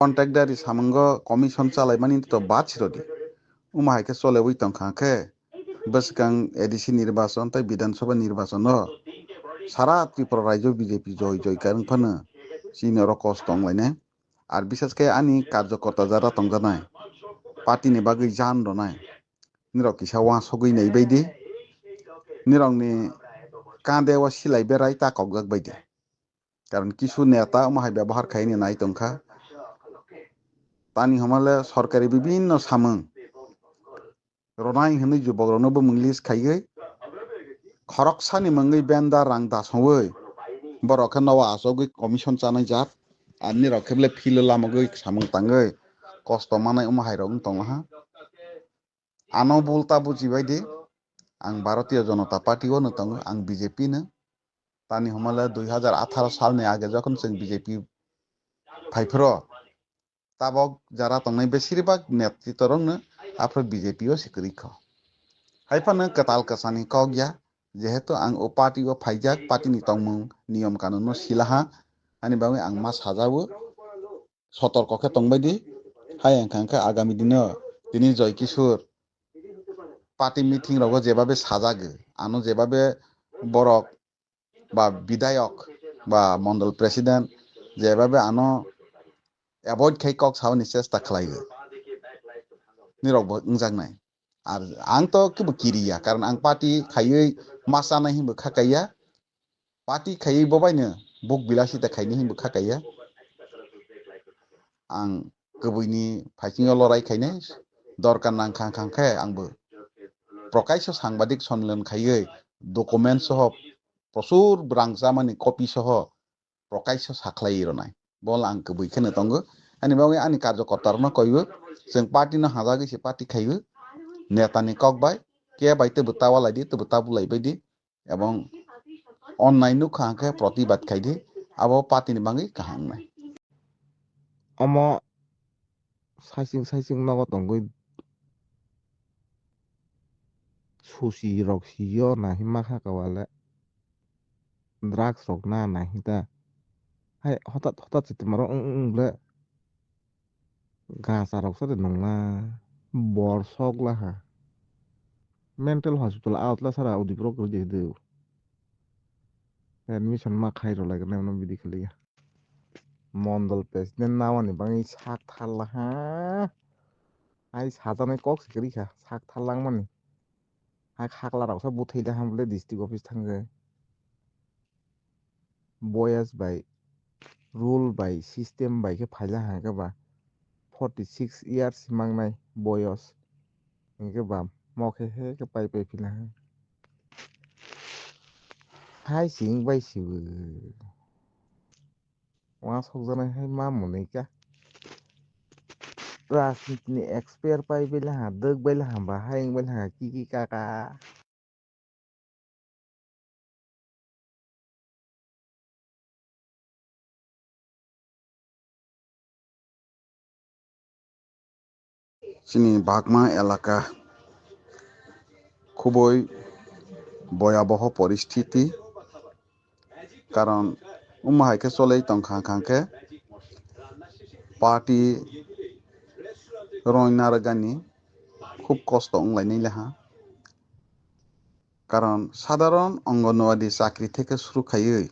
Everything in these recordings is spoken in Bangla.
कन्ट्याक्टदारी सामङ कमिसन चालाइमानि तो बाछिरदि उमा हाइके चले बै तंखाखे बेसकां एडिसि निर्वाचन तै विधानसभा निर्वाचन सारा त्रिपुरा राज्य বিজেপি জয় জয়কার ফানো সিনিয়র কস টংলাইনে আর বিশেষ করে আনি কার্যকর্তা যারা টংজানায় পার্টিনি বাগै জান দনায় নিরক কিসা ওয়া সগৈনাই বাইদি নিরংনি কাঁদে ওয়া সিলাই বেড়াই তাকক গাক বাইদি কারণ কিছু নেতা মাহাই ব্যবহার খাইনি নাই টংখা तानि हमाले सरकारी विभिन्न सामं रनाई हनै जो बगरनो बो मंगलिस खाइयै खरकसानि मंगै बेंदा रां दासवै बरखा नवा आसगै कमिसन चानाय जात आनि रखेबले फिल लामगै सामं ताङै কষ্ট মানাय अमा हाइरं तंहा आनो बोलता बुजिबायदि आं भारतीय जनता पार्टीयाव नो तङो आं बिजेपि नो तानि हमाले 2018 सालनि आगे जखन जों बिजेपि फाइफर તાબોગ જરા તમને બેસીરીબાગ નેત્રી તરંગ આપણો બીજેપીઓ સિકરીખ હાઈફન કતાલ કસાની કહો ગયા যেহেতু আং ও পার্টি ও ফাইজাক পার্টি নিতংমং নিয়ম কানুন সিলাহা আনি বাঙে আং মা সাজাবো সতর্ককে তংবাই দি, হাই আংখাংকে আগামী দিনে তিনি জয় কিশোর। পার্টি মিটিং রগ যেভাবে সাজাগো, আনো যেভাবে বরক বা বিধায়ক বা মন্ডল প্রেসিডেন্ট, যেভাবে আনো एभइड खै कक सावनि सेस्था खालायो निरावबो ओंजांनाय आरो आं त केबो किरिया कारण आं पार्टि खायै मासानाय हिमबो खाखाया पार्टि खायै बबायनो बुक बिलासिता खायनि हिमबो खाखाया आं गोबैनि फाइथिङाव लरायखायनो दरकार नांखां खांखाय आंबो प्रकाश्य সাংবাদিক সন্মেলন খাयै ডকুমেन्ट সহ প্রচুর রাংজামানি কপি সহ প্রকাশ্য সাख्লাই রনায় বল আং বইখানে তঙ্গ अनि बाउ अनि कार्यकर्ता न कहियो जों पार्टी न हाजा गैसे पार्टी खाइयो নেতানি কক বাই কে বাইতে বুতা ওয়ালাই দি তো বুতা বুলাই বাই দি এবং অন্যায় নু খাহাকে প্রতিবাদ খাই দি আবো পাতিনি বাঙ্গি কাহাং নাই অম সাইসিং সাইসিং নগ তঙ্গই সুসি রক্সিও নাহি মাখা কাওয়ালে ড্রাগস রক না নাহি তা হাই হঠাৎ হঠাৎ চিতে মারো উংলে 가사록서리 বর 버석라하 멘탈 হসপিটাল আউটলা সারা ওদি করে দিয়ে দেও এডমিশন মা খাইরো লাগে না এমন বিধি খেলে মন্ডল প্রেসিডেন্ট না নাওয়ানি বাঙি শাক থাল্লা হ্যাঁ আই সাজানে কক সিকারি খা শাক থাল্লাং মানে আই খাকলা রাখসা বুথাইলে হাম বলে ডিস্ট্রিক্ট অফিস থাকে বয়স বাই রুল বাই সিস্টেম বাইকে ফাইলা হ্যাঁ বা 46 years mangnai boyos hingke bam mokhehe ke pai pai phila hai sing bai sibu wang sokjanai hai ma monei ka রাজনীতি এক্সপায়ার পাইবেলা হাদক বাইলা হাম্বা হাইং বাইলা কি কি কাকা চিনি বাগমা এলাকা খুবই ভয়াবহ পরিস্থিতি। কারণ উমাহাইকে চলেই তংখাংখাংকে পার্টি রয়নার গানি খুব কষ্ট অংলাইনাই লেহা কারণ সাধারণ অঙ্গনওয়াড়ি চাকরি থেকে শুরু খাইयै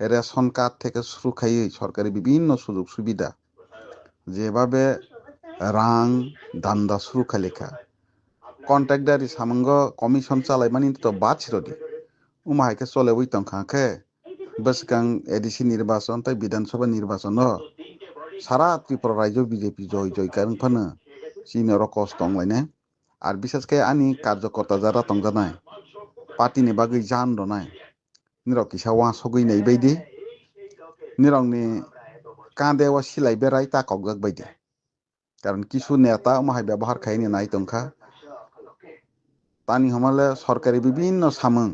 রেশন কার্ড থেকে শুরু খাইयै সরকারি বিভিন্ন সুযোগ সুবিধা যেভাবে রাং দান্দা সুরুখালেখা কন্ট্রাক্টারি সামঙ্গ কমিশন চালাই মানে তো বাছিরদি উমাহাইকে চলে বইতং খাঁকে বেসগাং এডিসি নির্বাচন তাই বিধানসভা নির্বাচন। সারা ত্রিপুরা রাজ্য বিজেপি জয় জয়কার ফানো। সিনিয়র কস দংলাইনে আর বিশেষ করে আনি কার্যকর্তা যারা তংজানায় পার্টিনি বাকি জান রনায় নিরক কিসা ওয়া সগৈনাই বাইদি। নিরংনি কাঁদে ওয়া সিলাই বেড়াই তাকক গাক বাইদি। কারণ কিছু নেতা মাহাই ব্যবহার খাইনি নাই তংখা। তানি হমালে সরকারি বিভিন্ন সামং।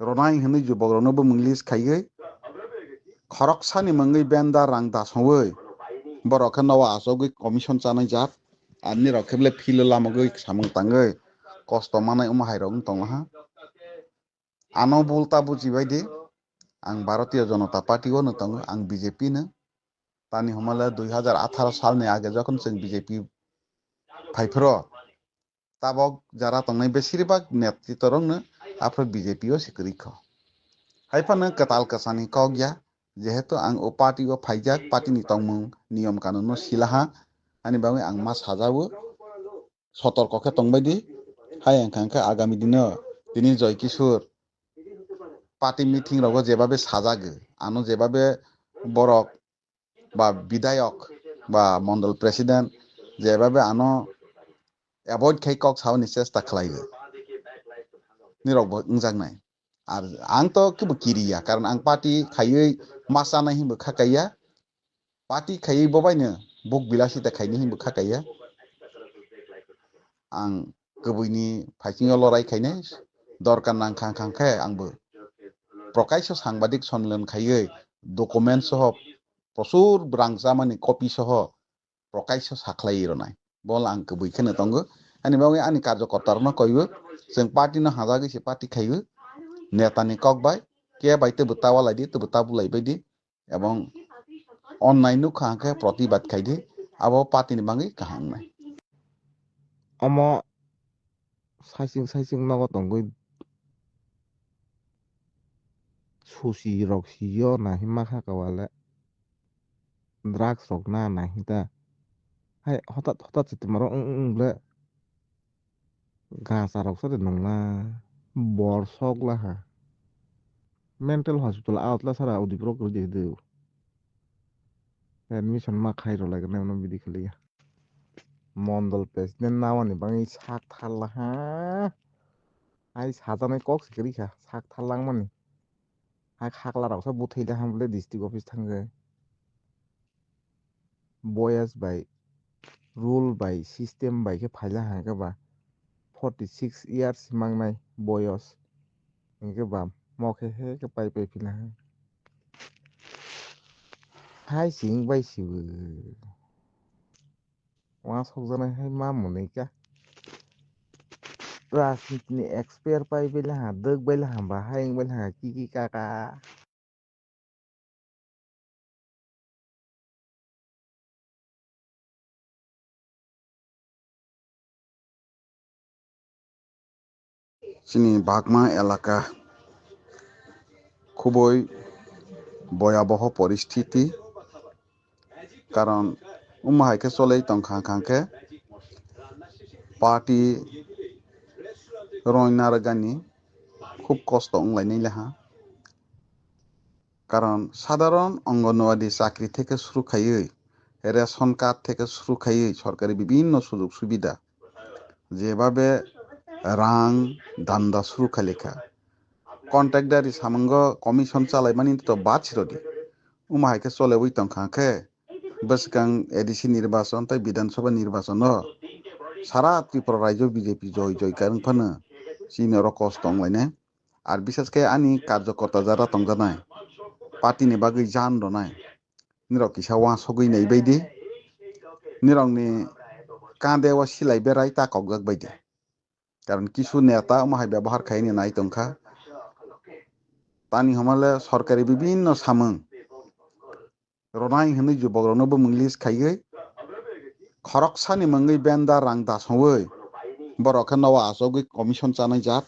রনাই হনি যুবগ্রনবো মুংলিস খাইগৈ খরকসানি মঙ্গই বেন্দা রাং দাসংবই বরখে নওয়া আসগৈ কমিশন চানাই জাত আমনি রখেবলে ফিল লামগৈ সামং তাঙ্গৈ কষ্ট মানাই উমাহাই রং তংহা। আনো বলতা বুঝিবাই দে। আং ভারতীয় জনতা পার্টিও নতঙ্গ আং বিজেপি নো। তানি হমালে দুই হাজার আঠারো সালनि আগে যখন जों বিজেপি ফাইফ্র তাবক যারা তংনাই বেশিরভাগ নেতৃত্ব রংনো আফ্র বিজেপিও সিকরিখ হাইফানো কাতাল কাসানি কগিয়া যেহেতু আং ও পার্টি ও ফাইজাক পার্টিনি তংমুং নিয়ম কানুন সিলাহা ani bangi ang mas hajawo সতর্ককে তংবাইদি হাই এংখাংকে আগামী দিনে তিনি জয় কিশোর। পার্টি মিটিং রগ যেভাবে সাজাগে, আনো যেভাবে বরক বা বিধায়ক বা মণ্ডল প্রেসিডেন্ট যে এভাবে আনো অ্যাভয়েড খাই কক সাউনি চেষ্টা খালাইবে। নিরব মোজাং নাই। আর আং তো কেবো কিরিয়া কারণ আং পার্টি খাইयै মাস আনা হিমবো খাকাইয়া পার্টি খাইयै ববাইনো বুক বিলাসিতা খাইনি হিমবো খাকাইয়া আং গবৈনি ফাইকিংও লড়াই খাইনে দরকার নাং খাং খাংখায় আংবো। প্রকাশ্য সাংবাদিক সম্মেলন খাইयै ডকুমেন্ট সহ প্রচুর ব্রাংসা মানে কপি সহ প্রকাশ্য সাকলাইর নাই বল আংকে বইখানে তঙ্গ আনি বাবু আনি কার্যকর্তার না কইব সেন পার্টি না হাজা গেছে কক বাই কে বাইতে বুতাওয়া লাই দি তো বুতাবু লাইবে দি এবং অনলাইনও খাঁকে প্রতিবাদ খাই দি আবো পাতিনি বাঙ্গি কাহাং নাই। অম সাইসিং সাইসিং নগত তঙ্গই সুসি রক্সিও না হিমা খাকা 드락스록 나나 히다 하이 허다 허다 짓지 마로 응응 블레 가사록 서데 농나 বর্ষক লাহা মেন্টেল হসপিটাল আউটলা সারা উদি প্রক দিয়ে দেউ এডমিশন মা খাই রলা গনে মন বিদি খেলে মন্ডল প্রেসিডেন্ট নাওয়ানি বাং এই শাক থাল্লা হা আই সাজানাই কক সিকে খা শাক থাল্লাং মানে আই খাকলা রাও সব বুথাইলে হামলে ডিস্ট্রিক্ট অফিস থাঙ্গে voyage by rule by system by ke phaila ha ke ba 46 years mangnai voyage ke ba mo ke he ke pai pai phila ha hai sing bai si bu wa sok jana hai ma mone ka राजनीति एक्सपेयर पाई बेला हाँ दग बेला हाँ बाहर बेला हाँ की की काका চিনি বাগমা এলাকা খুবই ভয়াবহ পরিস্থিতি। কারণ উমাহাইকে চলেই তংখাং খাংকে পার্টি রয়নার গানি খুব কষ্ট অংলাইনাই লেহা কারণ সাধারণ অঙ্গনওয়াড়ি চাকরি থেকে শুরু খাইयै রেশন কার্ড থেকে শুরু খাইयै সরকারি বিভিন্ন সুযোগ সুবিধা যেভাবে रां दान्दा सुरुखा लेखा कन्ट्राक्टारि सामंग कमिसन चालायमानि तो बाद सिरदि उमा हाइके चले वै तंखाखे बेसकां एडिसि निर्वाचन तै विधानसभा निर्वाचन सारा त्रिपुरा राज्य बिजेपि जय जय कारण फानो सिनि रकस दंलायने आर बिसेसके आनि कार्यकर्ता जारा तंजानाय पार्टिनि बागै जान दनाय निरक किसा वा सगैनाय बायदि निरंनि कांदेवा सिलाय बेराय ताकक जाक बायदि কারণ কিছু নেতা মাহাই ব্যবহার খাইনি নাই তংখা। তানি হমালে সরকারি বিভিন্ন সামং। রনাই হনি যুবগ্রনবো মুংলিশ খাইয়ে খরকসানি মঙ্গই বেন্দা রাং দাসংবই বরকে নওয়া আসগই কমিশন চানাই জাত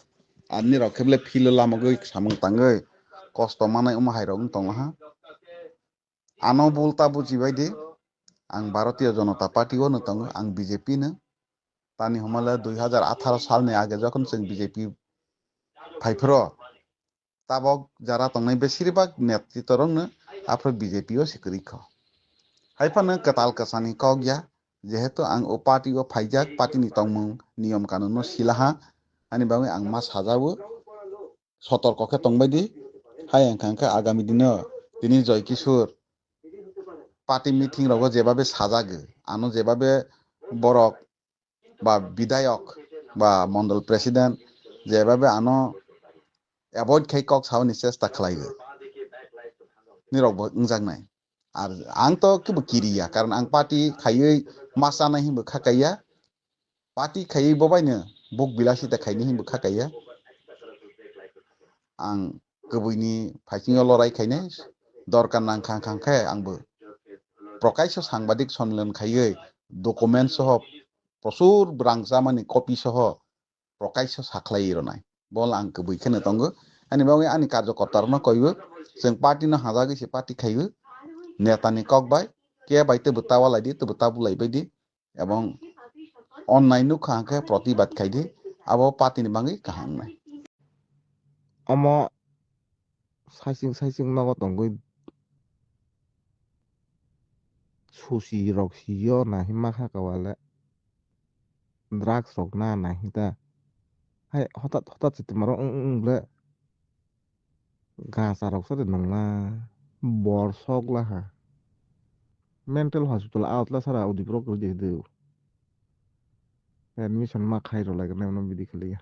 আনি রকে বলে ফিল লামগই সামং তাঙ্গই কষ্ট মানাই মাহাই রং তংহা। আনো বলতা বুঝিবাই দে आं भारतीय जनता पार्टी हो न त आं बिजेपी न তানি হমালে দুই হাজার আঠারো সালनि আগে যখন जों বিজেপি ফাইফ্র তাবক যারা তংনাই বেশিরভাগ নেতৃত্ব রংনো আফ্র বিজেপিও সিকরিখ হাইফানো কাতাল কাসানি কগিয়া যেহেতু আং ও পার্টি ও ফাইজাক পার্টিনি তংমুং নিয়ম কানুন সিলাহা ani bangi ang mas hajawo সতর্ককে তংবাইদি হাই এংখাংকে আগামী দিনে তিনি জয় কিশোর। পার্টি মিটিং রগ যেভাবে সাজাগে, আনো যেভাবে বরক বা বিধায়ক বা মণ্ডল প্রেসিডেন্ট যেভাবে আনো এভয়েড খাই কক সাও নিচেস্তা খালাইগো নিরব নাই। আর আং তো কিবো কিরিয়া কারণ আং পার্টি খাইयै মাসা নাই হিমবো খাকাইয়া পার্টি খাইयै ববাইনো বুক বিলাসিতা খাইনি হিমবো খাকাইয়া। আং গবৈনি ফাইচিङाव লড়াই খাইনে দরকার নাং খাং খাং খায় আংবো প্রকাশ্য সাংবাদিক সম্মেলন খাইयै ডকুমেন্ট সহ प्रचुर ब्रांजामानि कपि सह प्रकाश्य साख्लायनाय बल आंखौ बैखोनो दङ आंनि बावै आंनि कार्यकर्तारनो कयबो जों पार्टिनो हाजागैसे पार्टि खायो নেতানি কক বাই কে বাই তো বুতাওয়ালাই দি, তো বুতা বুলাই বাই দি, এবং অন্যান্য খাঁকে প্রতিবাদ খাই দি, আবো পাতিনি বাঙি কাহাং নাই। অম সাইসিং সাইসিং নগ দঙ্গই সুসি রক্সিও নাহি মাখা কাওয়ালে saising saising nogo tongoi susi rok siyo na hima kha kawale drugs rok na na hita hai হঠাৎ হঠাৎ situ maro ung ung ble gasa rok sade nongla bor sok la ha mental hospital out la sara udi pro kuri de admission ma khai ro lage na bidi khali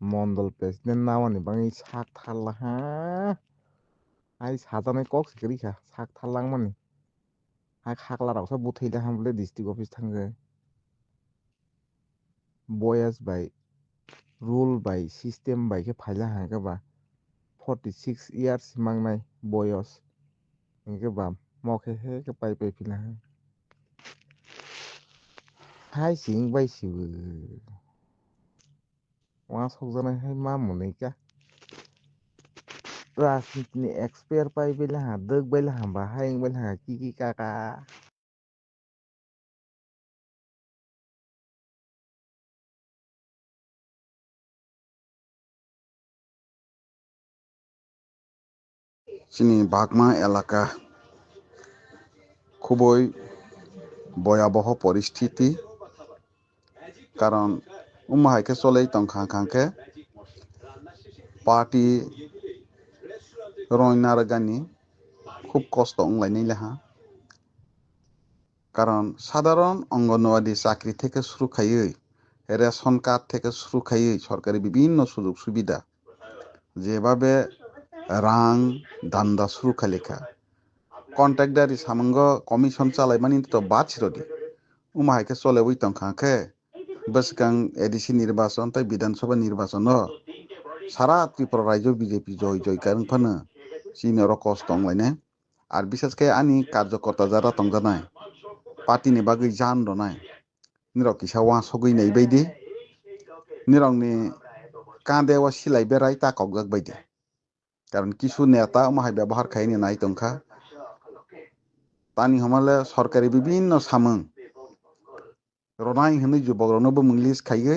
Mondal president নাওয়ানি বাঙি শাক থাল্লা হা আই সাজানাই কক সিকরি খা শাক থাল্লাং মানি আই খাকলা রাখসা বুথাইলা হামলে district office থাঙ্গে বয়াস by rule by system by কে ফাইলা হাঙ্গে বা ফর্টি সিক্স ইয়ার্স মাংনাই বয়স ইনকে বা মকে হে কে পাই পাই ফিলা Hang high Singh by SIBO ওয়া সকজানাই হাই मा मुनैका राजनीतिनि एक्सपायार पाइबाय लाहा दोगबाय लाहा बाहायबाय लाहा किकि काका চিনি বাগমা এলাকা খুবই ভয়াবহ পরিস্থিতি। কারণ উমাহাইকে চলেই তংখা খাঁকে। পার্টি রয়নার গানি খুব কষ্ট অংলাইনাই লেহা কারণ সাধারণ অঙ্গনওয়াড়ি চাকরি থেকে শুরু খাইয়ে রেশন কার্ড থেকে শুরু খাইয়ে সরকারি বিভিন্ন সুযোগ সুবিধা যেভাবে रां दान्दा सुरुखा लेखा कन्ट्राक्टारि सामंगो कमिसन चालाय मानि तो बाद सिरदि उमा हाइके चले वही तंखाखे बसकां एडिसि निर्वाचन तय विधानसभा निर्वाचन सारा त्रिपुरा राज्य बीजेपी जय जय कारण फन सिनियर कस दंलायने आर विशेष के आनि कार्यकर्ता जारा तंजानाय पार्टीनि बागै जान दनाय निरव किसा वा सगैनाय बायदि निरवनि काँदेवा सिलाय बेराय ताकब गाक बायदि কারণ কিছু নেতা মাহাই ব্যবহার খাইনি নাই তংখা। তানি হমালে সরকারি বিভিন্ন সামং। রনাই হनै যুবক রনব মুংলিশ খাইয়ে